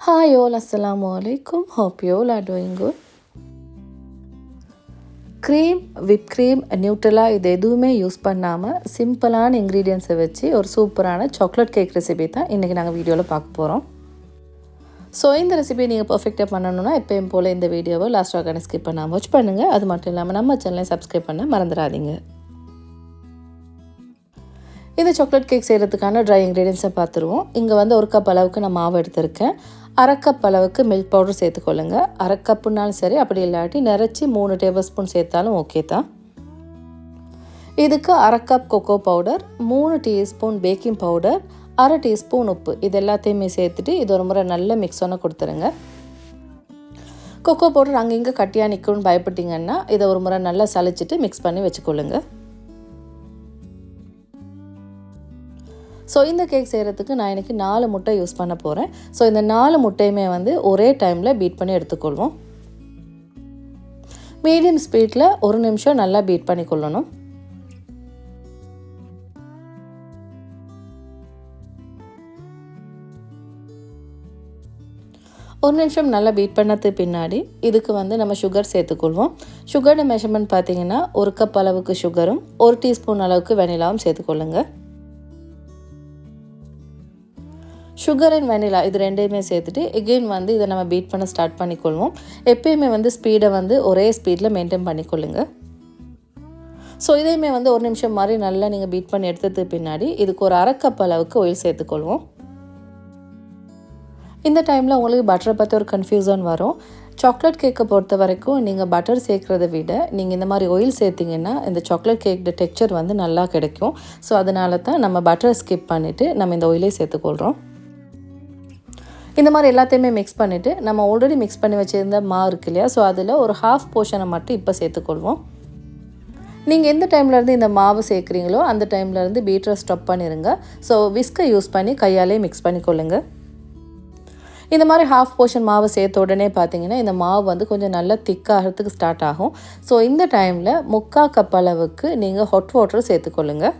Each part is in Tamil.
ஹாய் ஓல் அஸ்லாம் வலைக்கும் hope you all are doing good cream whip cream நியூட்ரலா இது எதுவுமே யூஸ் பண்ணாமல் சிம்பிளான இன்க்ரீடியன்ஸை வச்சு ஒரு சூப்பரான சாக்லேட் கேக் ரெசிபி தான் இன்றைக்கி நாங்கள் வீடியோவில் பார்க்க போகிறோம் ஸோ இந்த ரெசிபியை நீங்கள் பர்ஃபெக்டாக பண்ணணும்னா எப்பயும் போல் இந்த வீடியோவை லாஸ்ட் ஆகான ஸ்கிப் பண்ணாமல் வாட்ச் பண்ணுங்கள் அது மட்டும் இல்லாமல் நம்ம சேனலை சப்ஸ்கிரைப் பண்ண மறந்துடாதீங்க. இந்த சாக்லேட் கேக் செய்கிறதுக்கான ட்ரை இன்க்ரீடியன்ஸை பார்த்துருவோம். இங்கே வந்து ஒரு கப் அளவுக்கு நான் மாவு எடுத்திருக்கேன். அரை கப் அளவுக்கு மில்க் பவுடர் சேர்த்துக்கொள்ளுங்க. அரை கப்புனாலும் சரி அப்படி இல்லாட்டி நிறச்சி மூணு டேபிள் ஸ்பூன் சேர்த்தாலும் ஓகே தான். இதுக்கு அரை கப் கொக்கோ பவுடர் மூணு டீஸ்பூன் பேக்கிங் பவுடர் அரை டீஸ்பூன் உப்பு. இது எல்லாத்தையுமே சேர்த்துட்டு இது ஒரு முறை நல்ல மிக்ஸ் ஒன்று கொடுத்துருங்க. கொக்கோ பவுடர் அங்கே இங்கே கட்டியாக நிற்கும்னு பயப்பட்டீங்கன்னா இதை ஒரு முறை நல்லா சளிச்சிட்டு மிக்ஸ் பண்ணி வச்சுக்கொள்ளுங்க. ஸோ இந்த கேக் செய்கிறதுக்கு நான் இன்றைக்கி நாலு முட்டை யூஸ் பண்ண போகிறேன் ஸோ இந்த நாலு முட்டையுமே வந்து ஒரே டைமில் பீட் பண்ணி எடுத்துக்கொள்வோம். மீடியம் ஸ்பீடில் ஒரு நிமிஷம் நல்லா பீட் பண்ணி கொள்ளணும். ஒரு நிமிஷம் நல்லா பீட் பண்ணது பின்னாடி இதுக்கு வந்து நம்ம சுகர் சேர்த்துக்கொள்வோம். சுகரோட மெஷர்மெண்ட் பார்த்தீங்கன்னா ஒரு கப் அளவுக்கு சுகரும் ஒரு டீஸ்பூன் அளவுக்கு வெனிலாவும் சேர்த்துக்கொள்ளுங்கள் சுகர் அண்ட் வெனிலா இது ரெண்டையுமே சேர்த்துட்டு எகெயின் வந்து இதை நம்ம பீட் பண்ண ஸ்டார்ட் பண்ணிக்கொள்வோம். எப்பயுமே வந்து ஸ்பீடை வந்து ஒரே ஸ்பீடில் மெயின்டைன் பண்ணிக்கொள்ளுங்க. ஸோ இதையுமே வந்து ஒரு நிமிஷம் மாதிரி நல்லா நீங்கள் பீட் பண்ணி எடுத்ததுக்கு பின்னாடி இதுக்கு ஒரு அரை கப் அளவுக்கு ஆயில் சேர்த்துக்கொள்வோம். இந்த டைமில் உங்களுக்கு பட்டரை பற்றி ஒரு கன்ஃபியூசன் வரும். சாக்லேட் கேக்கை பொறுத்த வரைக்கும் நீங்கள் பட்டர் சேர்க்குறத விட நீங்கள் இந்த மாதிரி ஆயில் சேர்த்திங்கன்னா இந்த சாக்லேட் கேக் டெக்ஸ்சர் வந்து நல்லா கிடைக்கும். ஸோ அதனால தான் நம்ம பட்டரை ஸ்கிப் பண்ணிவிட்டு நம்ம இந்த ஆயிலே சேர்த்துக்கொள்கிறோம் இந்த மாதிரி எல்லாத்தையுமே மிக்ஸ் பண்ணிவிட்டு நம்ம ஆல்ரெடி மிக்ஸ் பண்ணி வச்சுருந்த மா இருக்கு இல்லையா? ஸோ அதில் ஒரு ஹாஃப் போர்ஷனை மட்டும் இப்போ சேர்த்துக்கொள்வோம். நீங்கள் எந்த டைம்லேருந்து இந்த மாவு சேர்க்குறீங்களோ அந்த டைம்லேருந்து பீட்டரை ஸ்டப் பண்ணிடுங்க ஸோ விஸ்கை யூஸ் பண்ணி கையாலே மிக்ஸ் பண்ணிக்கொள்ளுங்க இந்த மாதிரி ஹாஃப் போர்ஷன் மாவு சேர்த்த உடனே பார்த்தீங்கன்னா இந்த மாவு வந்து கொஞ்சம் நல்லா திக்காகிறதுக்கு ஸ்டார்ட் ஆகும். ஸோ இந்த டைமில் முக்கால் கப் அளவுக்கு நீங்கள் ஹாட் வாட்டர் சேர்த்துக்கொள்ளுங்கள்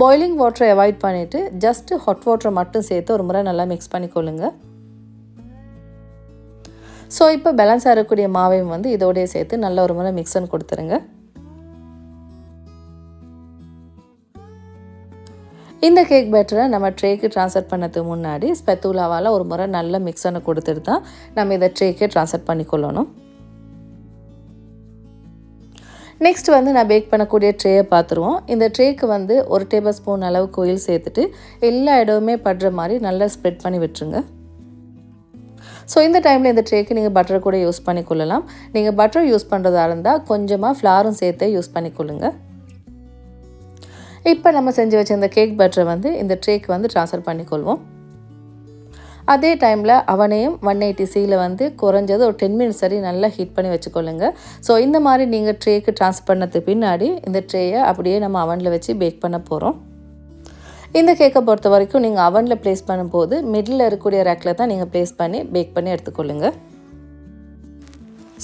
பாய்லிங் வாட்டரை அவாய்ட் பண்ணிவிட்டு ஜஸ்ட்டு ஹாட் வாட்டரை மட்டும் சேர்த்து ஒரு முறை நல்லா மிக்ஸ் பண்ணிக்கொள்ளுங்க. ஸோ இப்போ பேலன்ஸ் ஆகக்கூடிய மாவையும் வந்து இதோடய சேர்த்து நல்ல ஒரு முறை மிக்ஸ்ன்னு கொடுத்துருங்க. இந்த கேக் பேட்டரை நம்ம ட்ரேக்கு ட்ரான்ஸ்ஃபர் பண்ணதுக்கு முன்னாடி ஸ்பெத்தூலாவால் ஒரு முறை நல்ல மிக்ஸனை கொடுத்துட்டு தான் நம்ம இதை ட்ரேக்கே ட்ரான்ஸ்ஃபர் பண்ணிக்கொள்ளணும். நெக்ஸ்ட் வந்து நான் பேக் பண்ணக்கூடிய ட்ரேயை பார்த்துருவோம். இந்த ட்ரேக்கு வந்து ஒரு டேபிள் ஸ்பூன் அளவுக்கு ஒயில் சேர்த்துட்டு எல்லா இடமுமே படுற மாதிரி நல்லா ஸ்ப்ரெட் பண்ணி விட்டுருங்க. ஸோ இந்த டைமில் இந்த ட்ரேக்கு நீங்கள் பட்டர் கூட யூஸ் பண்ணிக்கொள்ளலாம் நீங்கள் பட்டர் யூஸ் பண்ணுறதா இருந்தால் கொஞ்சமாக ஃப்ளாரும் சேர்த்து யூஸ் பண்ணிக்கொள்ளுங்க இப்போ நம்ம செஞ்சு வச்ச இந்த கேக் பட்டரை வந்து இந்த ட்ரேக்கு வந்து ட்ரான்ஸ்ஃபர் பண்ணிக்கொள்வோம் அதே டைமில் அவனையும் ஒன் எயிட்டி சியில் வந்து குறைஞ்சது ஒரு டென் மினிட்ஸ் சரி நல்லா ஹீட் பண்ணி வச்சுக்கொள்ளுங்க. ஸோ இந்த மாதிரி நீங்கள் ட்ரேக்கு ட்ரான்ஸ்ஃபர் பண்ணது பின்னாடி இந்த ட்ரேயை அப்படியே நம்ம அவனில் வச்சு பேக் பண்ண போகிறோம் இந்த கேக்கை பொறுத்த வரைக்கும் நீங்கள் அவனில் ப்ளேஸ் பண்ணும்போது மிடில் இருக்கக்கூடிய ரேக்கில் தான் நீங்கள் ப்ளேஸ் பண்ணி பேக் பண்ணி எடுத்துக்கொள்ளுங்க.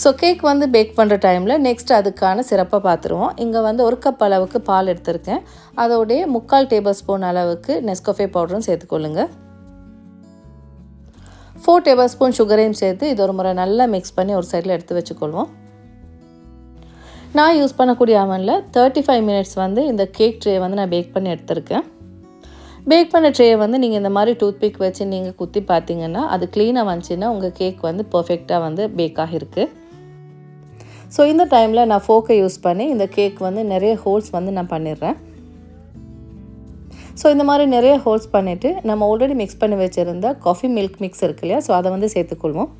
ஸோ கேக் வந்து பேக் பண்ணுற டைமில் நெக்ஸ்ட் அதுக்கான சிறப்பாக பார்த்துருவோம். இங்கே வந்து ஒரு கப் அளவுக்கு பால் எடுத்திருக்கேன். அதோடைய முக்கால் டேபிள் ஸ்பூன் அளவுக்கு நெஸ்கோஃபே பவுடரும் சேர்த்துக்கொள்ளுங்கள் ஃபோர் டேபிள் ஸ்பூன் சுகரையும் சேர்த்து இது ஒரு முறை நல்லா மிக்ஸ் பண்ணி ஒரு சைடில் எடுத்து வச்சுக்கொள்வோம். நான் யூஸ் பண்ணக்கூடிய அவனில் தேர்ட்டி ஃபைவ் மினிட்ஸ் வந்து இந்த கேக் ட்ரே வந்து நான் பேக் பண்ணி எடுத்திருக்கேன். பேக் பண்ண ட்ரேயை வந்து நீங்கள் இந்த மாதிரி டூத் பிக் வச்சு நீங்கள் குத்தி பார்த்தீங்கன்னா அது க்ளீனாக வந்துச்சுன்னா உங்கள் கேக் வந்து பர்ஃபெக்டாக வந்து பேக் ஆகிருக்கு. ஸோ இந்த டைமில் நான் ஃபோக்கை யூஸ் பண்ணி இந்த கேக் வந்து நிறைய ஹோல்ஸ் வந்து நான் பண்ணிடுறேன். ஸோ இந்த மாதிரி நிறைய ஹோல்ஸ் பண்ணிவிட்டு நம்ம ஆல்ரெடி மிக்ஸ் பண்ணி வச்சுருந்த காஃபி மில்க் மிக்ஸ் இருக்கு இல்லையா? ஸோ அதை வந்து சேர்த்துக்கொள்வோம்.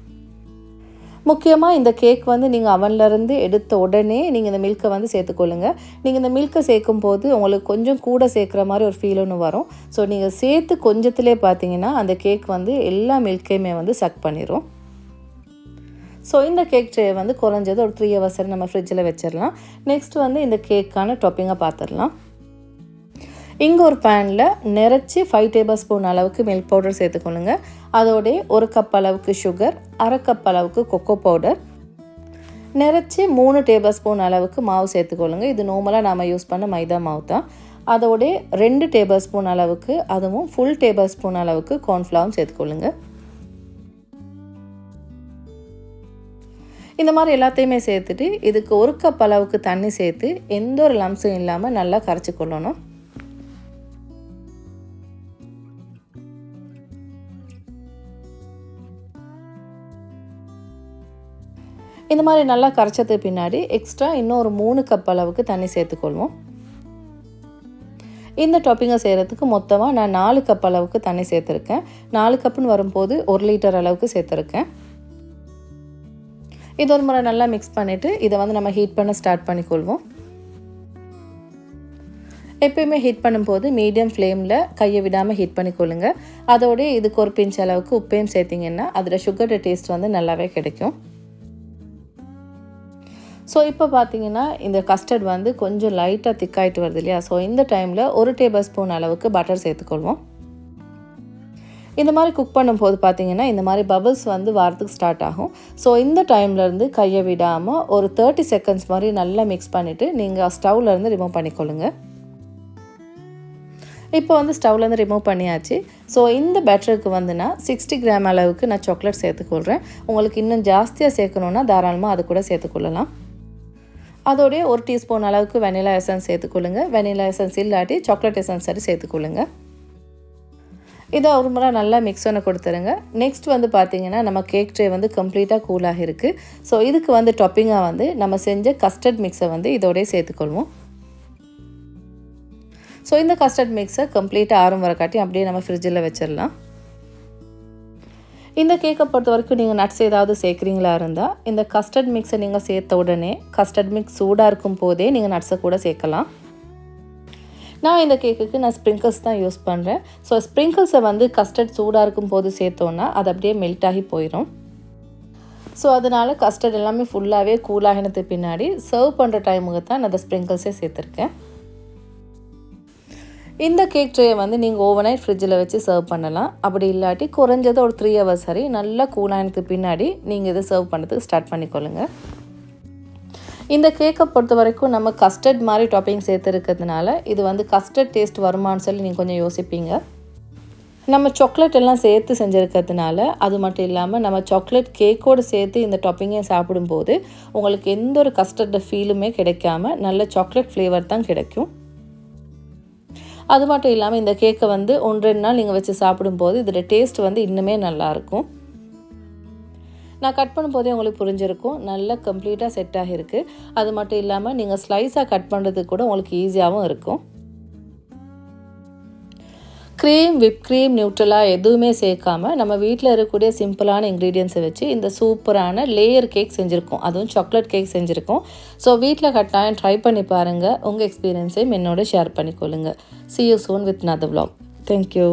முக்கியமாக இந்த கேக் வந்து நீங்கள் அவன்லேருந்து எடுத்த உடனே நீங்கள் இந்த மில்கை வந்து சேர்த்துக்கொள்ளுங்கள் நீங்கள் இந்த மில்கை சேர்க்கும் போது உங்களுக்கு கொஞ்சம் கூட சேர்க்குற மாதிரி ஒரு ஃபீல் ஒன்று வரும். ஸோ நீங்கள் சேர்த்து கொஞ்சத்திலே பார்த்தீங்கன்னா அந்த கேக் வந்து எல்லா மில்கையுமே வந்து சக் பண்ணிடும் ஸோ இந்த கேக் ட்ரே வந்து குறைஞ்சது ஒரு த்ரீ ஹவர்ஸ் நம்ம ஃப்ரிட்ஜில் வச்சிடலாம் நெக்ஸ்ட் வந்து இந்த கேக்கான டாப்பிங்காக பார்த்துடலாம் இங்கே ஒரு பேனில் நிறச்சி ஃபைவ் டேபிள் ஸ்பூன் அளவுக்கு மில்க் பவுடர் சேர்த்துக்கொள்ளுங்க. அதோடைய ஒரு கப் அளவுக்கு சுகர் அரை கப் அளவுக்கு கொக்கோ பவுடர் நிறச்சி மூணு டேபிள் ஸ்பூன் அளவுக்கு மாவு சேர்த்துக்கொள்ளுங்க. இது நார்மலாக நாம் யூஸ் பண்ண மைதா மாவு தான். அதோடைய ரெண்டு டேபிள் ஸ்பூன் அளவுக்கு அதுவும் ஃபுல் டேபிள் ஸ்பூன் அளவுக்கு கார்ன்ஃப்ளவரும் சேர்த்துக்கொள்ளுங்க. இந்த மாதிரி எல்லாத்தையுமே சேர்த்துட்டு இதுக்கு ஒரு கப் அளவுக்கு தண்ணி சேர்த்து எந்த ஒரு லம்ஸும் இல்லாமல் நல்லா கரைச்சி கொள்ளணும். இந்த மாதிரி நல்லா கரைச்சதுக்கு பின்னாடி எக்ஸ்ட்ரா இன்னும் ஒரு மூணு கப் அளவுக்கு தண்ணி சேர்த்துக்கொள்வோம். இந்த டாப்பிங்கை செய்கிறதுக்கு மொத்தமாக நான் நாலு கப் அளவுக்கு தண்ணி சேர்த்துருக்கேன். நாலு கப்புன்னு வரும்போது ஒரு லிட்டர் அளவுக்கு சேர்த்துருக்கேன். இது ஒரு முறை நல்லா மிக்ஸ் பண்ணிவிட்டு இதை வந்து நம்ம ஹீட் பண்ண ஸ்டார்ட் பண்ணிக்கொள்வோம். எப்பயுமே ஹீட் பண்ணும்போது மீடியம் ஃப்ளேமில் கையை விடாமல் ஹீட் பண்ணிக்கொள்ளுங்க. அதோடய இதுக்கு ஒரு பிஞ்ச் அளவுக்கு உப்பையும் சேர்த்திங்கன்னா அதில் சுகர் டேஸ்ட் வந்து நல்லாவே கிடைக்கும். ஸோ இப்போ பார்த்தீங்கன்னா இந்த கஸ்டர்ட் வந்து கொஞ்சம் லைட்டாக திக்காயிட்டு வருது இல்லையா? ஸோ இந்த டைமில் ஒரு டேபிள் ஸ்பூன் அளவுக்கு பட்டர் சேர்த்துக்கொள்வோம். இந்த மாதிரி குக் பண்ணும்போது பார்த்தீங்கன்னா இந்த மாதிரி பபிள்ஸ் வந்து வாரத்துக்கு ஸ்டார்ட் ஆகும். ஸோ இந்த டைம்லேருந்து கையை விடாமல் ஒரு தேர்ட்டி செகண்ட்ஸ் மாதிரி நல்லா மிக்ஸ் பண்ணிவிட்டு நீங்கள் ஸ்டவ்லேருந்து ரிமூவ் பண்ணிக்கொள்ளுங்க. இப்போ வந்து ஸ்டவ்லேருந்து ரிமூவ் பண்ணியாச்சு. ஸோ இந்த பேட்டருக்கு வந்து நான் சிக்ஸ்டி கிராம் அளவுக்கு நான் சாக்லேட் சேர்த்துக்கொள்கிறேன் உங்களுக்கு இன்னும் ஜாஸ்தியாக சேர்க்கணுன்னா தாராளமாக அது கூட சேர்த்துக்கொள்ளலாம். அதோடைய ஒரு டீஸ்பூன் அளவுக்கு வெனிலா எசன்ஸ் சேர்த்துக்கொள்ளுங்க. வெனிலா எசன்ஸ் இல்லாட்டி சாக்லேட் எசன்ஸ் சரி சேர்த்துக்கொள்ளுங்க. இதை ஒரு முறை நல்லா மிக்ஸ் பண்ண கொடுத்துருங்க. நெக்ஸ்ட் வந்து பார்த்தீங்கன்னா நம்ம கேக் ட்ரே வந்து கம்ப்ளீட்டாக கூலாக இருக்குது ஸோ இதுக்கு வந்து டாப்பிங்காக வந்து நம்ம செஞ்ச கஸ்டர்ட் மிக்ஸை வந்து இதோடய சேர்த்துக்கொள்வோம். ஸோ இந்த கஸ்டர்ட் மிக்ஸை கம்ப்ளீட்டாக ஆறும் வரக்காட்டி காட்டி அப்படியே நம்ம ஃப்ரிட்ஜில் வச்சிடலாம். இந்த கேக்கை பொறுத்த வரைக்கும் நீங்கள் நட்ஸ் ஏதாவது சேர்க்குறீங்களா இருந்தால் இந்த கஸ்டர்ட் மிக்ஸை நீங்கள் சேர்த்த உடனே கஸ்டர்ட் மிக்ஸ் சூடாக இருக்கும் போதே நீங்கள் நட்ஸை கூட சேர்க்கலாம். நான் இந்த கேக்குக்கு நான் ஸ்ப்ரிங்கிள்ஸ் தான் யூஸ் பண்ணுறேன் ஸோ ஸ்ப்ரிங்கிள்ஸை வந்து கஸ்டர்ட் சூடாக இருக்கும் போது சேர்த்தோன்னா அது அப்படியே மெல்ட் ஆகி போயிடும் ஸோ அதனால் கஸ்டர்ட் எல்லாமே ஃபுல்லாகவே கூலாகினது பின்னாடி சர்வ் பண்ணுற டைமுக்கு தான் நான் அந்த ஸ்ப்ரிங்கிள்ஸே சேர்த்துருக்கேன். இந்த கேக் ட்ரேயை வந்து நீங்கள் ஓவர் நைட் ஃப்ரிட்ஜில் வச்சு சர்வ் பண்ணலாம். அப்படி இல்லாட்டி குறைஞ்சது ஒரு த்ரீ ஹவர்ஸ் வரை நல்லா கூலானதுக்கு பின்னாடி நீங்கள் இதை சர்வ் பண்ணுறதுக்கு ஸ்டார்ட் பண்ணிக்கொள்ளுங்க. இந்த கேக்கை பொறுத்த வரைக்கும் நம்ம கஸ்டர்ட் மாதிரி டாப்பிங் சேர்த்துருக்கிறதுனால இது வந்து கஸ்டர்ட் டேஸ்ட் வருமானு சொல்லி நீங்கள் கொஞ்சம் யோசிப்பீங்க. நம்ம சாக்லேட் எல்லாம் சேர்த்து செஞ்சுருக்கிறதுனால அது மட்டும் இல்லாமல் நம்ம சாக்லேட் கேக்கோடு சேர்த்து இந்த டாப்பிங்கை சாப்பிடும்போது உங்களுக்கு எந்த ஒரு கஸ்டர்ட் ஃபீலுமே கிடைக்காம நல்ல சாக்லேட் ஃப்ளேவர் தான் கிடைக்கும். அது மட்டும் இல்லாமல் இந்த கேக்கை வந்து ஒன்று ரெண்டு நாள் நீங்கள் வச்சு சாப்பிடும்போது இதோட டேஸ்ட் வந்து இன்னுமே நல்லாயிருக்கும் நான் கட் பண்ணும்போதே உங்களுக்கு புரிஞ்சிருக்கும். நல்லா கம்ப்ளீட்டாக செட் ஆகிருக்கு அது மட்டும் இல்லாமல் நீங்கள் ஸ்லைஸாக கட் பண்ணுறதுக்கு கூட உங்களுக்கு ஈஸியாகவும் இருக்கும். க்ரீம் விப் க்ரீம் நியூட்ரலா எதுவுமே சேர்க்காம நம்ம வீட்டில் இருக்கக்கூடிய சிம்பிளான இன்க்ரீடியன்ஸை வச்சு இந்த சூப்பரான லேயர் கேக் செஞ்சுருக்கோம். அதுவும் சாக்லேட் கேக் செஞ்சுருக்கோம். ஸோ வீட்டில் கட்டாயம் ட்ரை பண்ணி பாருங்கள் உங்கள் எக்ஸ்பீரியன்ஸையும் என்னோட share பண்ணிக்கொள்ளுங்கள் see you soon with another vlog. Thank you